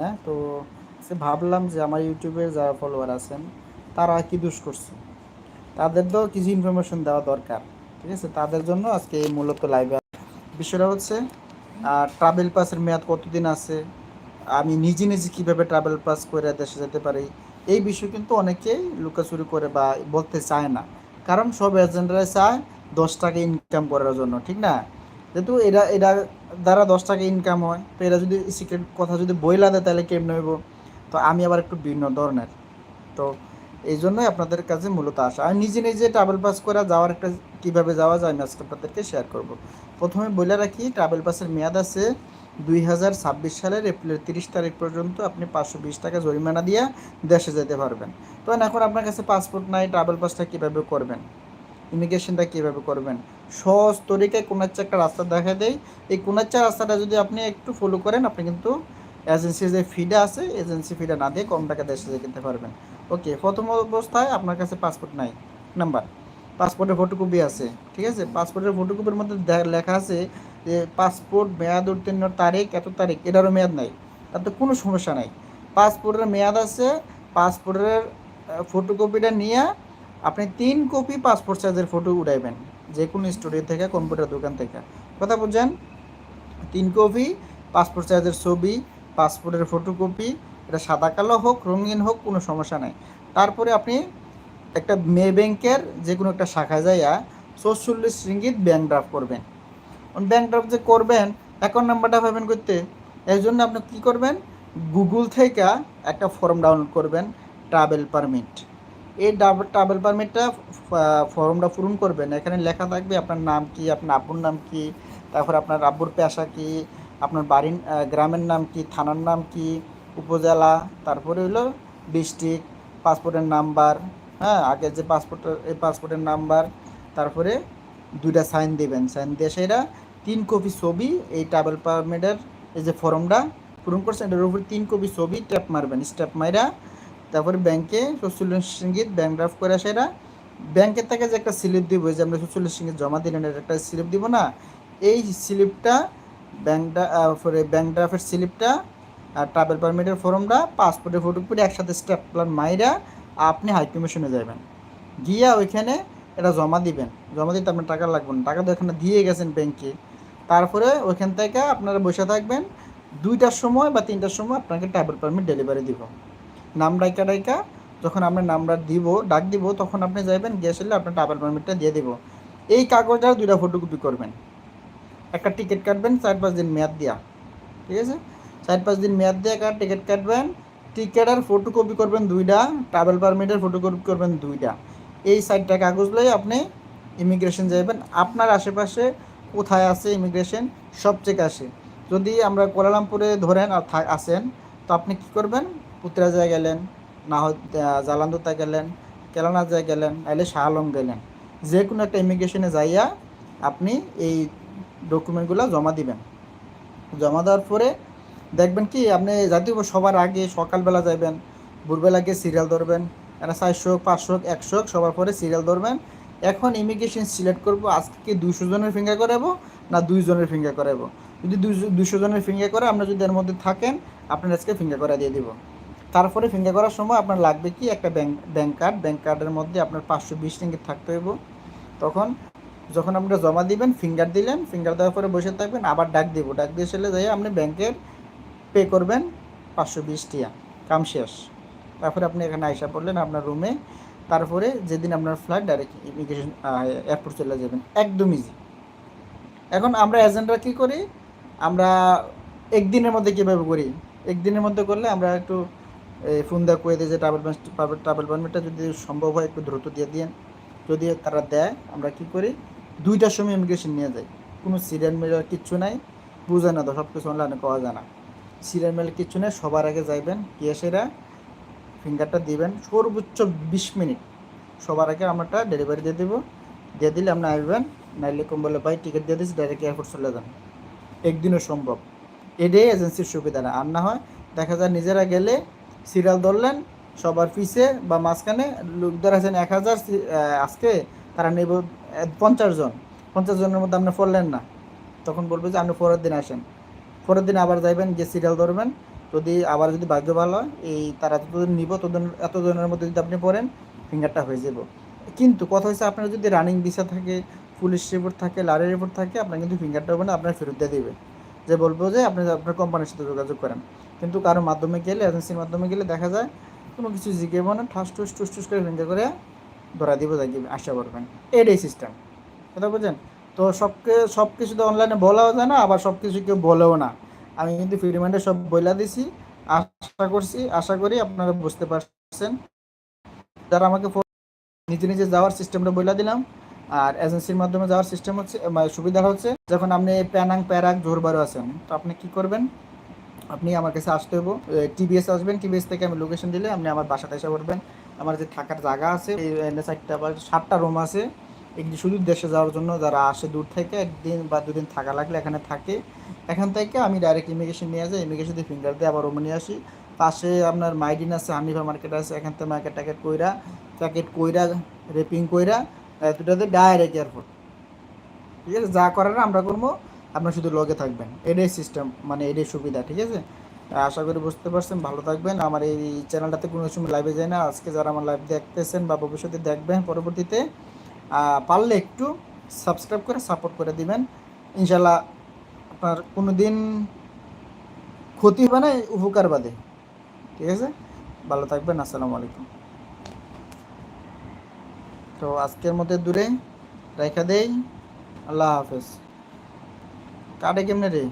হ্যাঁ তো সে ভাবলাম যে আমার ইউটিউবে যারা ফলোয়ার আছেন, তারা কি দুষ করছে? তাদের তো কিছু ইনফরমেশন দেওয়া দরকার, ঠিক আছে? তাদের জন্য আজকে এই মূলত লাইভে বিষয়টা হচ্ছে আর ট্রাভেল পাসের মেয়াদ কতদিন আছে? আমি নিজে নিজে কীভাবে ট্রাভেল পাস করে দেশে যেতে পারি? এই বিষয় কিন্তু অনেকেই লুকাচুরি করে বা বলতে চায় না। কারণ সব এজেন্টরা চায় দশ টাকা ইনকাম করার জন্য, ঠিক না? যেহেতু এরা এরা দ্বারা দশ টাকা ইনকাম হয়, তো এরা যদি সিক্রেট কথা যদি বইলা দেয়, তাহলে কেমনে হইব? তো আমি আবার একটু ভিন্ন ধরনের। তো এই জন্যই আপনাদের কাছে মূলত আসা আমি নিজে নিজে ট্রাভেল পাস করা যাওয়ার একটা কীভাবে যাওয়া যায়, আমি আজকে আপনাদেরকে শেয়ার করব। প্রথমে বলে রাখি ট্রাভেল পাসের মেয়াদ আছে দুই হাজার ছাব্বিশ সালের এপ্রিলের তিরিশ তারিখ পর্যন্ত আপনি পাঁচশো বিশ টাকা জরিমানা দিয়ে দেশে যেতে পারবেন। তো এখন আপনার কাছে পাসপোর্ট নাই ট্রাভেল পাসটা কীভাবে করবেন? ইমিগ্রেশনটা কীভাবে করবেন? সহজ তরিকায় কোনো একটা রাস্তা দেখা দেয়। এই কোনো হচ্ছে রাস্তাটা যদি আপনি একটু ফলো করেন, আপনি কিন্তু এজেন্সির যে ফিটা আছে এজেন্সি ফিটা না দিয়ে কম টাকা দেশে কিনতে পারবেন। ওকে প্রথম অবস্থায় আপনার কাছে পাসপোর্ট নাই। নাম্বার পাসপোর্টের ফটোকপি আছে। ঠিক আছে? পাসপোর্টের ফটোকপির মধ্যে লেখা আছে যে পাসপোর্ট মেয়াদ উত্তীর্ণ তারিখ, এত তারিখ, এটারও মেয়াদ নাই। তাতে কোনো সমস্যা নাই। পাসপোর্টের মেয়াদ আছে পাসপোর্টের ফটোকপিটা নিয়ে আপনি তিন কপি পাসপোর্ট সাইজের ফটো উঠাইবেন যে কোনো স্টুডিও থেকে কম্পিউটার দোকান থেকে। কথা বুঝছেন? তিন কপি পাসপোর্ট সাইজের ছবি পাসপোর্টের ফটোকপি এটা সাদা, কালো হোক, রঙিন হোক, কোনো সমস্যা নাই। তারপরে আপনি একটা মে ব্যাংকের যে কোনো একটা শাখায় যাইয়া চৌচল্লিশ রিঙ্গিত ব্যাংক ড্রাফট করবেন। ব্যাংক ড্রাফট যে করবেন অ্যাকাউন্ট নাম্বারটা পাবেন করতে এর জন্য আপনি কী করবেন? গুগল থেকে একটা ফর্ম ডাউনলোড করবেন ট্রাভেল পারমিট এই ট্রাভেল পারমিটটা ফর্মটা পূরণ করবেন। এখানে লেখা থাকবে আপনার নাম কি, আপনার আব্বুর নাম কি, তারপর আপনার আব্বুর পেশা কি, আপনার বাড়ির গ্রামের নাম কি, থানার নাম কি, উপজেলা, তারপরে হলো ডিস্ট্রিক্ট পাসপোর্টের নাম্বার হ্যাঁ আগে যে পাসপোর্টের এই পাসপোর্টের নাম্বার তারপরে দুইটা সাইন দেবেন। সাইন দিয়ে সেটা তিন কপি ছবি এই ট্রাভেল পারমিটের এই যে ফর্মটা পূরণ করছেন, এটার উপর তিন কপি ছবি ট্যাপ মারবেন। স্ট্যাপ মাইরা তারপরে ব্যাংকে চল্লিশ সিঙ্গিত ব্যাংক ড্রাফট করে সেটা ব্যাংকের থেকে যে একটা স্লিপ দিব যে আমরা চল্লিশ সিঙ্গিত জমা দিলেন এটা একটা স্লিপ দিব না? এই স্লিপটা ব্যাংকটা ব্যাংক ড্রাফটের স্লিপটা আর ট্রাভেল পারমিটের ফর্মটা পাসপোর্টের ফটো করে একসাথে স্ট্যাপ প্ল্যান মাইরা আপনি হাই কমিশনে যাবেন গিয়া ওইখানে এটা জমা দিবেন। জমা দিতে আপনার টাকা লাগবে না। টাকা তো এখানে দিয়ে গেছেন ব্যাংকে। তারপরে ওইখান থেকে আপনারা বসে থাকবেন। দুইটার সময় বা তিনটার সময় আপনাকে ট্রাভেল পারমিট ডেলিভারি দিব। নাম ডাইকা ডাইকা, যখন আমরা নামটা দিব, ডাক দিব, তখন আপনি যাবেন গিয়ে আসলে আপনার ট্রাভেল পারমিটটা দিয়ে দিব। এই কাগজটার দুইটা ফটোকপি করবেন। একটা টিকিট কাটবেন, চার পাঁচ দিন মেয়াদ দিয়া। ঠিক আছে? চার পাঁচ দিন মেয়াদ দিয়ে একটা টিকিট কাটবেন টিকিটের ফটোকপি করবেন দুইটা ট্রাভেল পারমিটের ফটোকপি করবেন দুইটা। এই সাইডটা কাগজ লয়ে আপনি ইমিগ্রেশন যাবেন আপনার আশেপাশে কোথায় আছে ইমিগ্রেশন সবচেয়ে কাছে। যদি আমরা কোয়ালালামপুরে ধরেন আর আসেন তো আপনি কি করবেন? পুত্রাজায় গেলেন না জালান্দুতা গেলেন কেলানাজায় গেলেন নাহলে শাহ আলম গেলেন। যে কোনো একটা ইমিগ্রেশনে যাইয়া আপনি এই ডকুমেন্টগুলো জমা দিবেন। জমা দেওয়ার পরে দেখবেন কি, আপনি জাতীয় সবার আগে সকালবেলা যাবেন ভোরবেলা গিয়ে সিরিয়াল ধরবেন একটা চারশো হোক, পাঁচশো হোক, একশো হোক, সবার পরে সিরিয়াল ধরবেন। এখন ইমিগ্রেশন সিলেক্ট করব, আজকে কি দুইশো জনের ফিঙ্গার করাবো, না দুইজনের ফিঙ্গার করাবো? যদি দুইশো জনের ফিঙ্গার করে আপনার যদি এর মধ্যে থাকেন, আপনার আজকে ফিঙ্গার করা দিয়ে দিব। তারপরে ফিঙ্গার করার সময় আপনার লাগবে কি? একটা ব্যাংক ব্যাংক কার্ড ব্যাংক কার্ডের মধ্যে আপনার পাঁচশো বিশ রিঙ্গিত থাকতে হইব। তখন যখন আপনি জমা দিবেন ফিঙ্গার দিলেন ফিঙ্গার দেওয়ার পরে বসে থাকবেন, আবার ডাক দিব। ডাক দিয়ে চলে যাই আপনি ব্যাংকের পে করবেন পাঁচশো বিশ টিয়া। কাম শেষ। তারপরে আপনি এখানে আইসা পড়লেন আপনার রুমে তারপরে যেদিন আপনার ফ্লাইট ডাইরেক্ট ইমিগ্রেশন এয়ারপোর্ট চলে যাবেন। একদম ইজি এখন আমরা এজেন্টরা কী করি? আমরা একদিনের মধ্যে কীভাবে করি? একদিনের মধ্যে করলে আমরা একটু এই ফোন দেওয়া করে যে ট্রাভেল ট্রাভেল পারমিটটা যদি সম্ভব হয় একটু দ্রুত দিয়ে দিন যদি তারা দেয়, আমরা কি করি? দুইটার সময় ইমিগ্রেশন নিয়ে যাই। কোনো সিরিয়াল মিলার কিচ্ছু নাই বুঝে না তো সব কিছু অনলাইনে পাওয়া যায় না। সিরিয়াল মিলার কিচ্ছু নেই, সবার আগে যাইবেন, গিয়ে সেরা ফিঙ্গারটা দিবেন, সর্বোচ্চ বিশ মিনিট। সবার আগে আমারটা ডেলিভারি দিয়ে দেবো। দিয়ে দিলে আপনি আসবেন, নাইলে কম বলে, ভাই টিকিট দিয়ে দিচ্ছি ডাইরেক্ট এয়ারপোর্ট চলে যান। একদিনও সম্ভব। এটাই এজেন্সির সুবিধা না। আর না হয় দেখা যায় নিজেরা গেলে সিরিয়াল ধরলেন, সবার পিছে বা মাঝখানে লোকদের আছেন এক হাজার আজকে তারা নেব পঞ্চাশ জন। পঞ্চাশ জনের মধ্যে আপনি পড়লেন না। তখন বলবে যে আপনি পরের দিন আসেন। পরের দিন আবার যাইবেন, গিয়ে সিরিয়াল ধরবেন। যদি আবার যদি ভাগ্য ভালো হয়, এই তারা যতদিন নিব ততদিন এতজনের মধ্যে যদি আপনি পড়েন ফিঙ্গারটা হয়ে যাব। কিন্তু কথা হচ্ছে আপনার যদি রানিং ভিসা থাকে পুলিশ রিপোর্ট থাকে লারি রিপোর্ট থাকে, আপনার কিন্তু ফিঙ্গারটা হবে না, আপনার ফেরত দিয়ে দেবে। যে বলব যে আপনি আপনার কোম্পানির সাথে যোগাযোগ করেন। কিন্তু কারোর মাধ্যমে গেলে এজেন্সির মাধ্যমে গেলে দেখা যায় কোনো কিছু জিজ্ঞেব না ঠাস টুস টুস টুস করে ফিঙ্গার করে ধরা দিব যাই আশা করবেন। এটাই সিস্টেম কথা বুঝছেন? তো সবকে সব কিছু তো অনলাইনে বলাও যায় না, আবার সব কিছু কেউ বলেও না। আমি কিন্তু ফ্রি সব বইলা দিছি। আশা করছি, আশা করি আপনারা বুঝতে পারছেন। যারা আমাকে নিজে নিজে যাওয়ার সিস্টেমটা বইলা দিলাম, আর এজেন্সির মাধ্যমে যাওয়ার সিস্টেম হচ্ছে সুবিধা হচ্ছে, যখন আপনি প্যানাং, প্যারাক, জোরবারও আছেন, তো আপনি কি করবেন? আপনি আমার কাছে আসতে হব টিভিএস আসবেন টিভিএস থেকে আমি লোকেশন দিলে আপনি আমার বাসাতে এসে পড়বেন। আমার যে থাকার জায়গা আছে সাতটা রুম আছে, এগুলি শুধু দেশে যাওয়ার জন্য যারা আসে দূর থেকে একদিন বা দুদিন থাকা লাগলে এখানে থাকে। এখান থেকে আমি ডাইরেক্ট ইমিগ্রেশন নিয়ে যাই ইমিগ্রেশন দিয়ে ফিঙ্গার দিয়ে আবার রুমে নিয়ে আসি। পাশে আপনার মাইডিন আছে, হানিফা মার্কেট আছে, এখান থেকে মার্কেট টার্কেট কইরা, প্যাকেট কইরা, রেপিং কইরা দুটাতে ডাইরেক্ট এয়ারপোর্ট ঠিক আছে, যা করার আমরা করব। আপনার শুধু লগে থাকবেন। এটাই সিস্টেম মানে এটাই সুবিধা, ঠিক আছে? আশা করি বুঝতে পারছেন, ভালো থাকবেন। আমার এই চ্যানেলটাতে কোনো সময় লাইভে যায় না। আজকে যারা আমার লাইভ দেখতেছেন বা ভবিষ্যতে দেখবেন পরবর্তীতে পারলে একটু সাবস্ক্রাইব করে সাপোর্ট করে দিবেন। ইনশাল্লাহ আপনার কোনো দিন ক্ষতি হবে না উপকার বাদে। ঠিক আছে? ভালো থাকবেন, আসসালামু আলাইকুম। তো আজকের মধ্যে দূরে রেখা দেই। আল্লাহ হাফেজ। কাটে কেমনে রে?